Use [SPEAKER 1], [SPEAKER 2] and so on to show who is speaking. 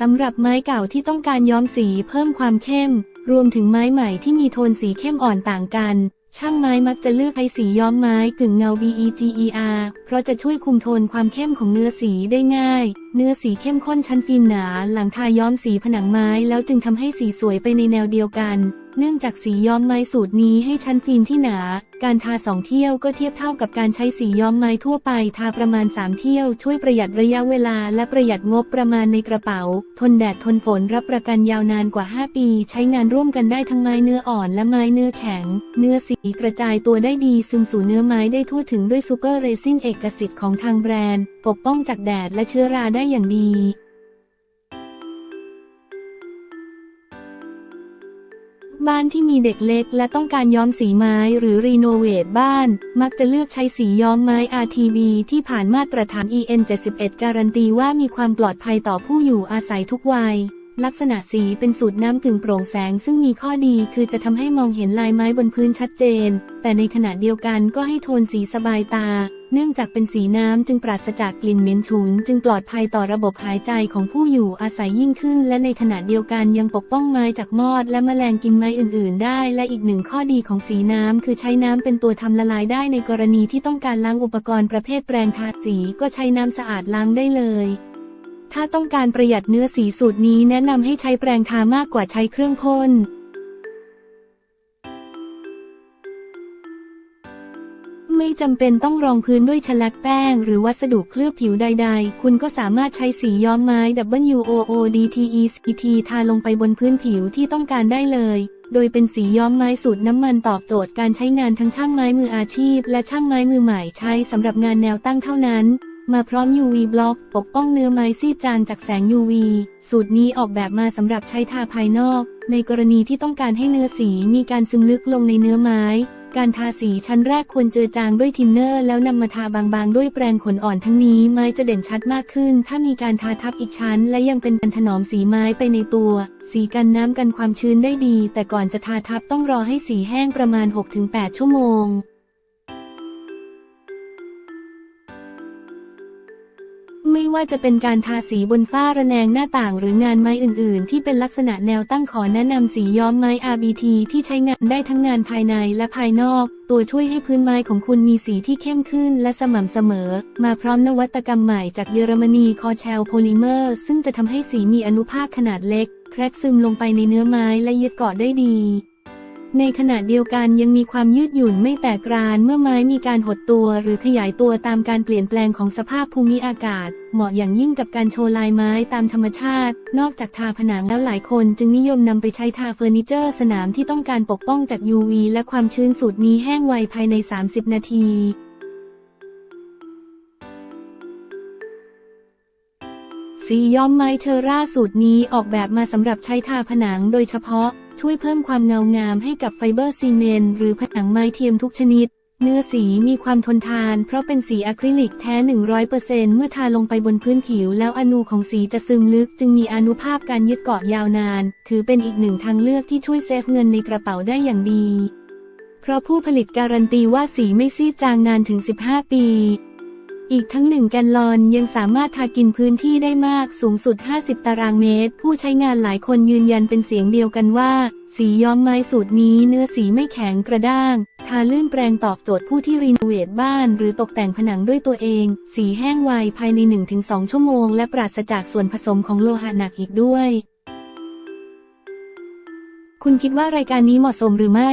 [SPEAKER 1] สำหรับไม้เก่าที่ต้องการย้อมสีเพิ่มความเข้ม รวมถึงไม้ใหม่ที่มีโทนสีเข้มอ่อนต่างกัน ช่างไม้มักจะเลือกใช้สีย้อมไม้กึ่งเงา BEGER เพราะจะช่วยคุมโทนความเข้มของเนื้อสีได้ง่าย เนื้อสีเข้มข้นชั้นฟิล์มหนา หลังทาย้อมสีผนังไม้แล้วจึงทำให้สีสวยไปในแนวเดียวกัน เนื่องจากสีย้อมไม้สูตรนี้ให้ชั้นฟิล์มที่หนา การทาสองเที่ยวก็เทียบเท่ากับการใช้สีย้อมไม้ทั่วไป ทาประมาณ 3 เที่ยวช่วยประหยัดระยะเวลาและประหยัดงบประมาณในกระเป๋า ทนแดดทนฝนรับประกันยาวนานกว่า 5 ปี ใช้งานร่วมกันได้ทั้งไม้เนื้ออ่อนและไม้เนื้อแข็ง เนื้อสีกระจายตัวได้ดีซึมสู่เนื้อไม้ได้ทั่วถึงด้วยซูเปอร์เรซินเอกสิทธิ์ของทางแบรนด์ ปกป้องจากแดดและเชื้อราได้อย่างดี บ้านที่มีเด็กเล็กและต้องการย้อมสีไม้หรือรีโนเวทบ้าน มักจะเลือกใช้สีย้อมไม้ RTB ที่ผ่านมาตรฐาน EN 71การันตีว่ามีความปลอดภัยต่อผู้อยู่อาศัยทุกวัย ลักษณะสีเป็นสูตรน้ำกึ่งโปร่งแสง ซึ่งมีข้อดีคือจะทำให้มองเห็นลายไม้บนพื้นชัดเจน แต่ในขณะเดียวกันก็ให้โทนสีสบายตา เนื่องจากเป็นสีน้ำจึงปราศจากกลิ่นเหม็นฉุน จึงปลอดภัยต่อระบบหายใจของผู้อยู่อาศัยยิ่งขึ้น และในขณะเดียวกันยังปกป้องไม้จากมอด และแมลงกินไม้อื่น ๆ ได้ และอีกหนึ่งข้อดีของสีน้ำคือใช้น้ำเป็นตัวทำละลายได้ในกรณีที่ต้องการล้างอุปกรณ์ประเภทแปรงทาสีก็ใช้น้ำสะอาดล้างได้เลยถ้าต้องการประหยัดเนื้อสีสูตรนี้แนะนำให้ใช้แปรงทามากกว่าใช้เครื่องพ่น ไม่จำเป็นต้องรองพื้นด้วยฉลักแป้ง หรือวัสดุเคลือบผิวใด ๆ คุณก็สามารถใช้สีย้อมไม้ WOODTECT ทาลงไปบนพื้นผิวที่ต้องการได้เลย โดยเป็นสีย้อมไม้สูตรน้ำมันตอบโจทย์การใช้งานทั้งช่างไม้มืออาชีพ และช่างไม้มือใหม่ใช้สำหรับงานแนวตั้งเท่านั้น มาพร้อม UV บล็อก ปกป้องเนื้อไม้ซีดจางจากแสง UV สูตรนี้ออกแบบมาสำหรับใช้ทาภายนอก ในกรณีที่ต้องการให้เนื้อสีมีการซึมลึกลงในเนื้อไม้ การทาสีชั้นแรกควรเจือจางด้วยทินเนอร์ แล้วนำมาทาบางๆ ด้วยแปรงขนอ่อนทั้งนี้ไม้จะเด่นชัดมากขึ้น ถ้ามีการทาทับอีกชั้น และยังเป็นการถนอมสีไม้ไปในตัว สีกันน้ำกันความชื้นได้ดี แต่ก่อนจะทาทับต้องรอให้สีแห้งประมาณ 6-8 ชั่วโมง ไม่ว่าจะเป็นการทาสีบนฝ้าระแนงหน้าต่างหรืองานไม้อื่น ๆ ที่เป็นลักษณะแนวตั้งขอแนะนำสีย้อมไม้ RBT ที่ใช้งานได้ทั้งงานภายในและภายนอก ตัวช่วยให้พื้นไม้ของคุณมีสีที่เข้มขึ้นและสม่ำเสมอ มาพร้อมนวัตกรรมใหม่จากเยอรมนีคอเชลโพลิเมอร์ ซึ่งจะทำให้สีมีอนุภาคขนาดเล็ก แครกซึมลงไปในเนื้อไม้และยึดเกาะได้ดี ในขณะเดียวกันยังมีความยืดหยุ่นไม่แตกรานเมื่อไม้มีการหดตัวหรือขยายตัวตามการเปลี่ยนแปลงของสภาพภูมิอากาศ เหมาะอย่างยิ่งกับการโชว์ลายไม้ตามธรรมชาติ นอกจากทาผนังแล้วหลายคนจึงนิยมนำไปใช้ทาเฟอร์นิเจอร์สนามที่ต้องการปกป้องจาก UV และความชื้นสูตรนี้แห้งไวภายใน 30 นาทีสีย้อมไม้เชอร่าสูตรนี้ออกแบบมาสำหรับใช้ทาผนังโดยเฉพาะ ช่วยเพิ่มความเงางามให้กับไฟเบอร์ซีเมนต์หรือผนังไม้เทียมทุกชนิด เนื้อสีมีความทนทาน เพราะเป็นสีอะคริลิกแท้ 100%เมื่อทาลงไปบนพื้นผิว แล้วอนูของสีจะซึมลึก จึงมีอนุภาพการยึดเกาะยาวนาน ถือเป็นอีกหนึ่งทางเลือกที่ช่วยเซฟเงินในกระเป๋าได้อย่างดี เพราะผู้ผลิตการันตีว่าสีไม่ซีดจางนานถึง 15 ปี อีกทั้งหนึ่งแกนลอนยังสามารถทากินพื้นที่ได้มากสูงสุด 50 ตารางเมตร ผู้ใช้งานหลายคนยืนยันเป็นเสียงเดียวกันว่า สีย้อมไม้สูตรนี้เนื้อสีไม่แข็งกระด้าง ทาลื่นแปรงตอบโจทย์ผู้ที่รีโนเวทบ้าน หรือตกแต่งผนังด้วยตัวเอง สีแห้งไวภายใน 1-2 ชั่วโมง และปราศจากส่วนผสมของโลหะหนักอีกด้วย คุณคิดว่ารายการนี้เหมาะสมหรือไม่